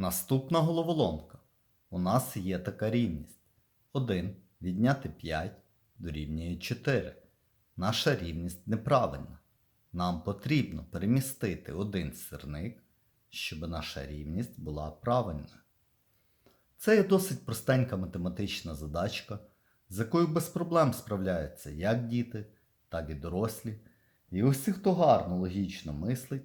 Наступна головоломка. У нас є така рівність. 1 відняти 5 дорівнює 4. Наша рівність неправильна. Нам потрібно перемістити один сирник, щоб наша рівність була правильною. Це є досить простенька математична задачка, з якою без проблем справляються як діти, так і дорослі. І усі, хто гарно логічно мислить,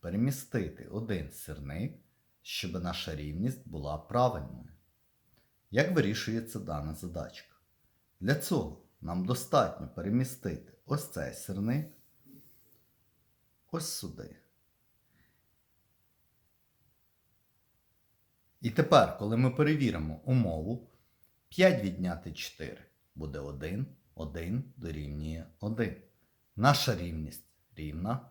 перемістити один сирник, щоб наша рівність була правильною. Як вирішується дана задачка? Для цього нам достатньо перемістити ось цей сирник ось сюди. І тепер, коли ми перевіримо умову, 5 відняти 4 буде 1, 1 дорівнює 1. Наша рівність рівна.